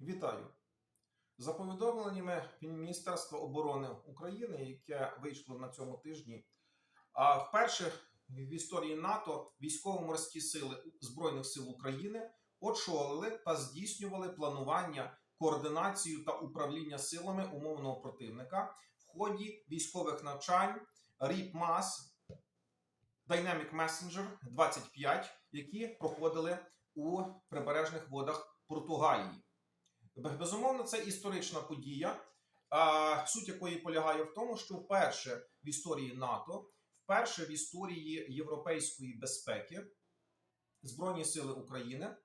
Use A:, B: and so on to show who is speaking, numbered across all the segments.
A: Вітаю! За повідомленнями Міністерства оборони України, яке вийшло на цьому тижні, вперше в історії НАТО військово-морські сили Збройних сил України очолили та здійснювали планування, координацію та управління силами умовного противника в ході військових навчань РІП-МАС Dynamic Messenger 25, які проходили у прибережних водах Португалії. Безумовно, це історична подія, суть якої полягає в тому, що вперше в історії НАТО, вперше в історії європейської безпеки Збройні сили України,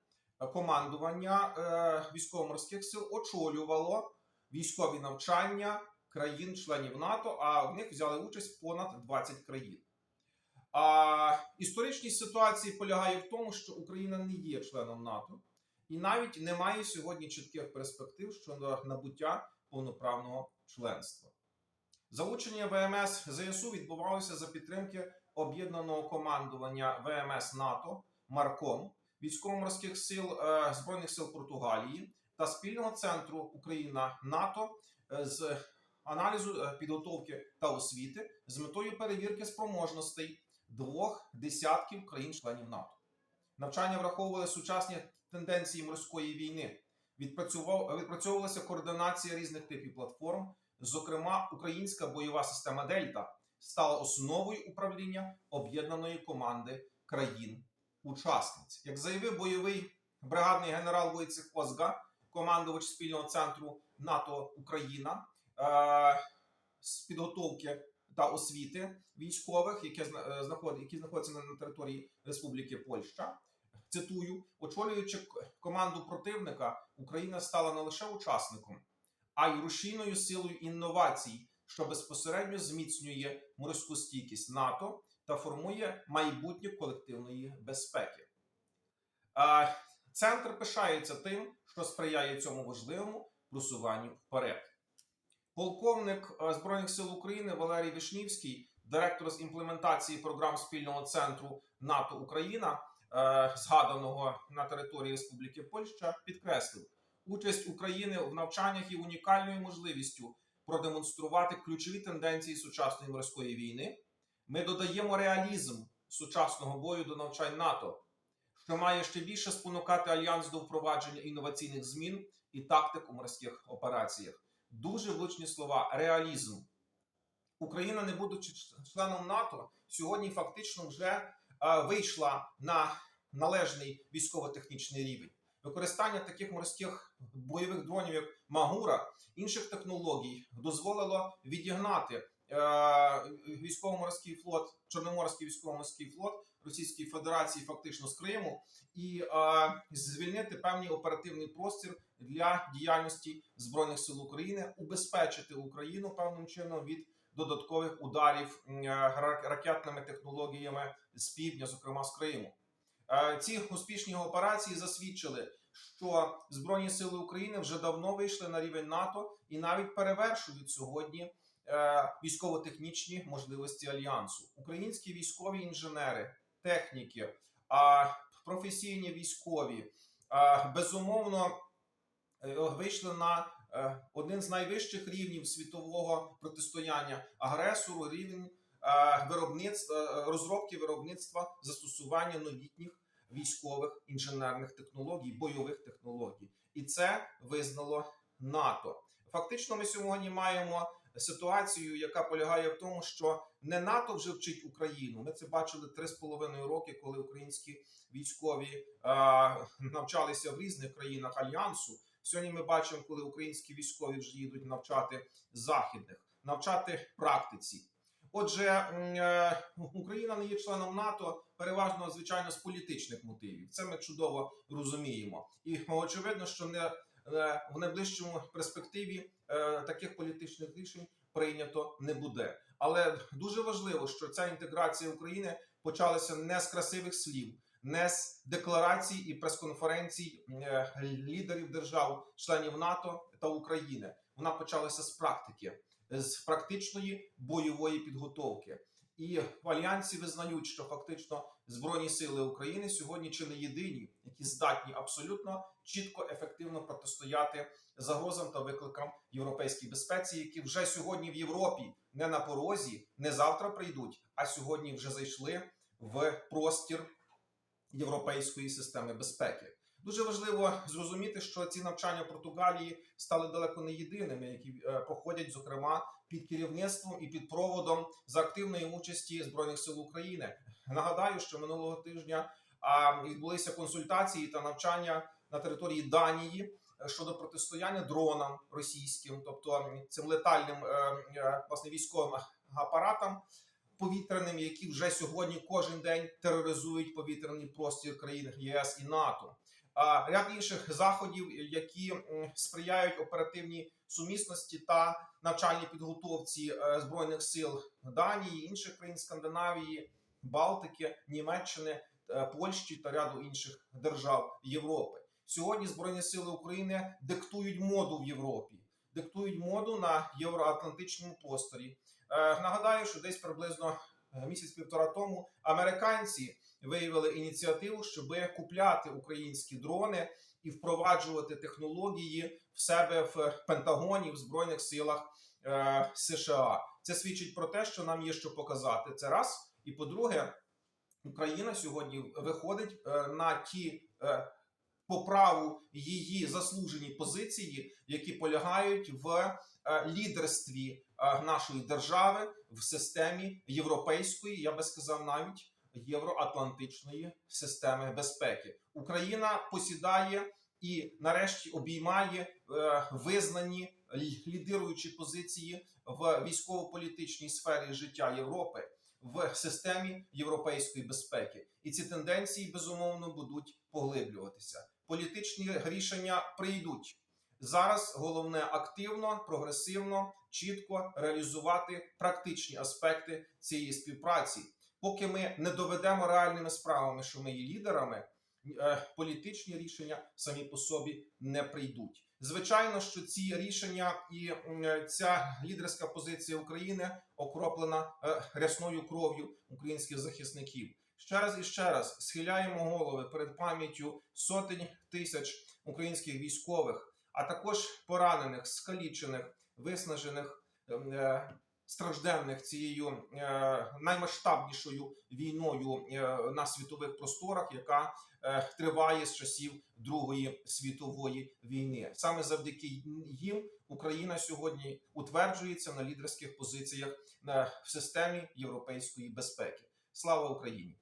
A: командування е, військово-морських сил очолювало військові навчання країн-членів НАТО, а в них взяли участь понад 20 країн. А історичність ситуації полягає в тому, що Україна не є членом НАТО і навіть немає сьогодні чітких перспектив щодо набуття повноправного членства. Залучення ВМС ЗСУ відбувалося за підтримки об'єднаного командування ВМС НАТО Марком, військово-морських сил е, Збройних сил Португалії та спільного центру Україна НАТО е, з аналізу е, підготовки та освіти з метою перевірки спроможностей двох десятків країн-членів НАТО. Навчання враховували сучасні тенденції морської війни. Відпрацьовувалася координація різних типів платформ. Зокрема, українська бойова система Дельта стала основою управління об'єднаної команди країн-учасниць. Як заявив бойовий бригадний генерал Войцех Озга, командувач спільного центру НАТО Україна е- з підготовки та освіти військових, які, е, знаходяться на на території Республіки Польща. Цитую, очолюючи команду противника, Україна стала не лише учасником, а й рушійною силою інновацій, що безпосередньо зміцнює морську стійкість НАТО та формує майбутнє колективної безпеки. Центр пишається тим, що сприяє цьому важливому просуванню вперед. Полковник е, Збройних сил України Валерій Вишнівський, директор з імплементації програм спільного центру НАТО Україна, згаданого на території Республіки Польща, підкреслив, участь України в навчаннях є унікальною можливістю продемонструвати ключові тенденції сучасної морської війни. Ми додаємо реалізм сучасного бою до навчань НАТО, що має ще більше спонукати альянс до впровадження інноваційних змін і тактик у морських операціях. Дуже влучні слова реалізм. Україна, не будучи членом НАТО, сьогодні фактично вже е, вийшла на належний військово-технічний рівень. Використання таких морських бойових дронів, як Магура, інших технологій, дозволило відігнати е, військово-морський флот, Чорноморський військово-морський флот Російської Федерації фактично з Криму і е, звільнити певний оперативний простір для діяльності збройних сил України, убезпечити Україну певним чином від додаткових ударів е, ра- ракетними технологіями з півдня, зокрема з Криму. Е, Ці успішні операції засвідчили, що Збройні сили України вже давно вийшли на рівень НАТО і навіть перевершують сьогодні е, військово-технічні можливості альянсу. Українські військові інженери, техніки, професійні військові безумовно вийшли на е, один з найвищих рівнів світового протистояння агресору, рівень е, виробництва, е, розробки виробництва застосування новітніх військових інженерних технологій, бойових технологій, і це визнало НАТО. Фактично, ми сьогодні маємо ситуацію, яка полягає в тому, що не НАТО вже вчить Україну. Ми це бачили три з половиною роки, коли українські військові е, навчалися в різних країнах альянсу. Сьогодні ми бачимо, коли українські військові вже їдуть навчати західних, навчати практиці. Отже, е, Україна не є членом НАТО переважно, звичайно, з політичних мотивів. Це ми чудово розуміємо. І очевидно, що не е, в найближчому перспективі е, таких політичних рішень прийнято не буде. Але дуже важливо, що ця інтеграція України почалася не з красивих слів, не з декларацій і прес-конференцій е, лідерів держав, членів НАТО та України. Вона почалася з практики, з практичної бойової підготовки. І в альянсі визнають, що фактично збройні сили України сьогодні чи не єдині, які здатні абсолютно чітко ефективно протистояти загрозам та викликам європейській безпеці, які вже сьогодні в Європі не на порозі, не завтра прийдуть, а сьогодні вже зайшли в простір європейської системи безпеки. Дуже важливо зрозуміти, що ці навчання в Португалії стали далеко не єдиними, які е, проходять, зокрема, під керівництвом і під проводом за активної участі збройних сил України. Нагадаю, що минулого тижня відбулися консультації та навчання на території Данії е, щодо протистояння дронам російським, тобто цим летальним е, власне військовим апаратам повітряним, які вже сьогодні кожен день тероризують повітряний простір країн ЄС і НАТО. А ряд інших заходів, які сприяють оперативній сумісності та навчальній підготовці е, збройних сил Данії, інших країн Скандинавії, Балтики, Німеччини, е, Польщі та ряду інших держав Європи. Сьогодні Збройні Сили України диктують моду в Європі, диктують моду на євроатлантичному просторі. Е, Нагадаю, що десь приблизно е, місяць-півтора тому американці виявили ініціативу, щоб купляти українські дрони і впроваджувати технології в себе в Пентагоні в збройних силах е, США. Це свідчить про те, що нам є що показати. Це раз. І по-друге, Україна сьогодні виходить на ті по праву її заслужені позиції, які полягають в е, лідерстві е, нашої держави в системі європейської, я би сказав, навіть євроатлантичної системи безпеки. Україна посідає і нарешті обіймає е, визнані лідируючі позиції в військово-політичній сфері життя Європи в системі європейської безпеки. І ці тенденції безумовно будуть поглиблюватися. Політичні рішення прийдуть. Зараз головне активно, прогресивно, чітко реалізувати практичні аспекти цієї співпраці. Поки ми не доведемо реальними справами, що ми є лідерами, е, політичні рішення самі по собі не прийдуть. Звичайно, що ці рішення і ця лідерська позиція України окроплена е, рясною кров'ю українських захисників. Ще раз і ще раз схиляємо голови перед пам'яттю сотень тисяч українських військових, а також поранених, скалічених, виснажених, ем, е, стражденних цією е, наймасштабнішою війною е, на світових просторах, яка триває з часів Другої світової війни. Саме завдяки їм Україна сьогодні утверджується на лідерських позиціях в системі європейської безпеки. Слава Україні!